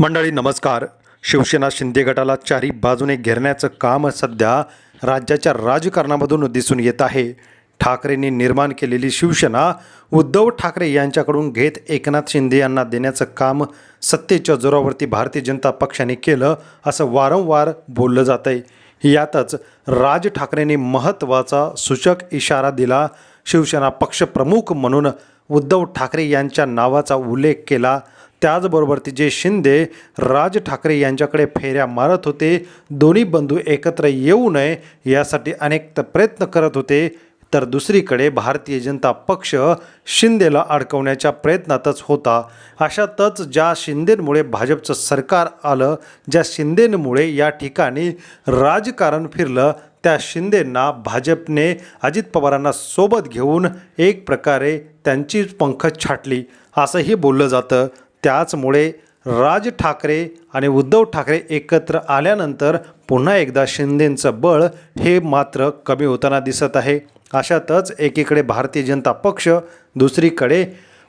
मंडळी नमस्कार. शिवसेना शिंदे गटाला चारी बाजूने घेरण्याचं काम सध्या राज्याच्या राजकारणामधून दिसून येत आहे. ठाकरेंनी निर्माण केलेली शिवसेना उद्धव ठाकरे यांच्याकडून घेत एकनाथ शिंदे यांना देण्याचं काम सत्तेच्या जोरावरती भारतीय जनता पक्षाने केलं असं वारंवार बोललं जात आहे यातच राज ठाकरेंनी महत्त्वाचा सूचक इशारा दिला. शिवसेना पक्षप्रमुख म्हणून उद्धव ठाकरे यांच्या नावाचा उल्लेख केला. त्याचबरोबर जे शिंदे राज ठाकरे यांच्याकडे फेऱ्या मारत होते दोन्ही बंधू एकत्र येऊ नये यासाठी अनेक प्रयत्न करत होते. तर दुसरीकडे भारतीय जनता पक्ष शिंदेला अडकवण्याच्या प्रयत्नातच होता. अशातच ज्या शिंदेमुळे भाजपचं सरकार आलं ज्या शिंदेमुळे या ठिकाणी राजकारण फिरलं त्या शिंदेंना भाजपने अजित पवारांना सोबत घेऊन एक प्रकारे त्यांची पंख छाटली. असंही बोललं जातं. त्याचमुळे राज ठाकरे आणि उद्धव ठाकरे एकत्र आल्यानंतर पुन्हा एकदा शिंदेंचं बळ हे मात्र कमी होताना दिसत आहे. अशातच एकीकडे भारतीय जनता पक्ष दुसरीकडे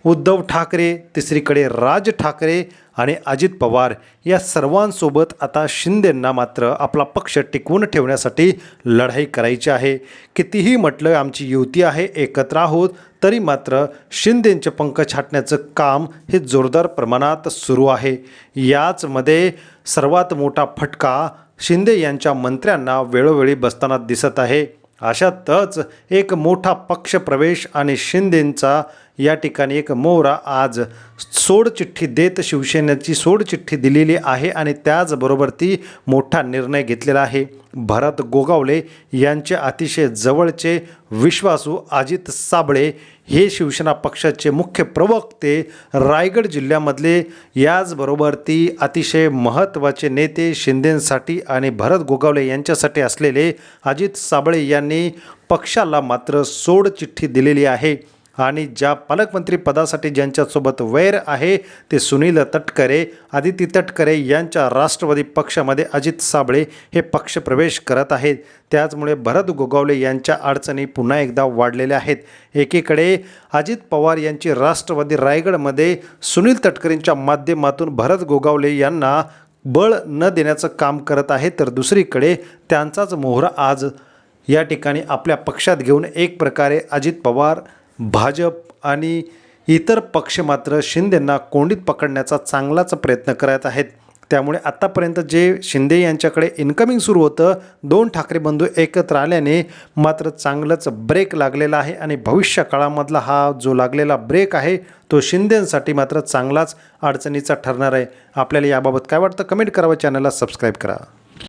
उद्धव ठाकरे तिसरीकडे राज ठाकरे आणि अजित पवार या सर्वांसोबत आता शिंदेंना मात्र आपला पक्ष टिकवून ठेवण्यासाठी लढाई करायची आहे. कितीही म्हटलं आमची युती आहे एकत्र आहोत तरी मात्र शिंदेंचे पंख छाटण्याचं काम हे जोरदार प्रमाणात सुरू आहे. याचमध्ये सर्वात मोठा फटका शिंदे यांच्या मंत्र्यांना वेळोवेळी बसताना दिसत आहे. अशातच एक मोठा पक्षप्रवेश आणि शिंदेंचा या ठिकाणी एक मोहरा आज सोडचिठ्ठी देत शिवसेनेची सोडचिठ्ठी दिलेली आहे आणि त्याचबरोबर ती मोठा निर्णय घेतलेला आहे. भरत गोगावले यांचे अतिशय जवळचे विश्वासू अजित साबळे हे शिवसेना पक्षाचे मुख्य प्रवक्ते रायगड जिल्ह्यामधले. याचबरोबर ती अतिशय महत्त्वाचे नेते शिंदेंसाठी आणि भरत गोगावले यांच्यासाठी असलेले अजित साबळे यांनी पक्षाला मात्र सोडचिठ्ठी दिलेली आहे. आणि ज्या पालकमंत्री पदासाठी ज्यांच्यासोबत वैर आहे ते सुनील तटकरे आदिती तटकरे यांच्या राष्ट्रवादी पक्षामध्ये अजित साबळे हे पक्षप्रवेश करत आहेत. त्याचमुळे भरत गोगावले यांच्या अडचणी पुन्हा एकदा वाढलेल्या आहेत. एकीकडे अजित पवार यांची राष्ट्रवादी रायगडमध्ये सुनील तटकरेंच्या माध्यमातून भरत गोगावले यांना बळ न देण्याचं काम करत आहे तर दुसरीकडे त्यांचाच मोहरा आज या ठिकाणी आपल्या पक्षात घेऊन एक प्रकारे अजित पवार भाजप आणि इतर पक्ष मात्र शिंदेंना कोंडीत पकडण्याचा चांगलाच प्रयत्न करत आहेत. त्यामुळे आत्तापर्यंत जे शिंदे यांच्याकडे इन्कमिंग सुरू होतं दोन ठाकरे बंधू एकत्र आल्याने मात्र चांगलंच ब्रेक लागलेला आहे आणि भविष्य काळामधला हा जो लागलेला ब्रेक आहे तो शिंदेंसाठी मात्र चांगलाच अडचणीचा ठरणार आहे. आपल्याला याबाबत काय वाटतं? कमेंट करावं चॅनलला सबस्क्राईब करा.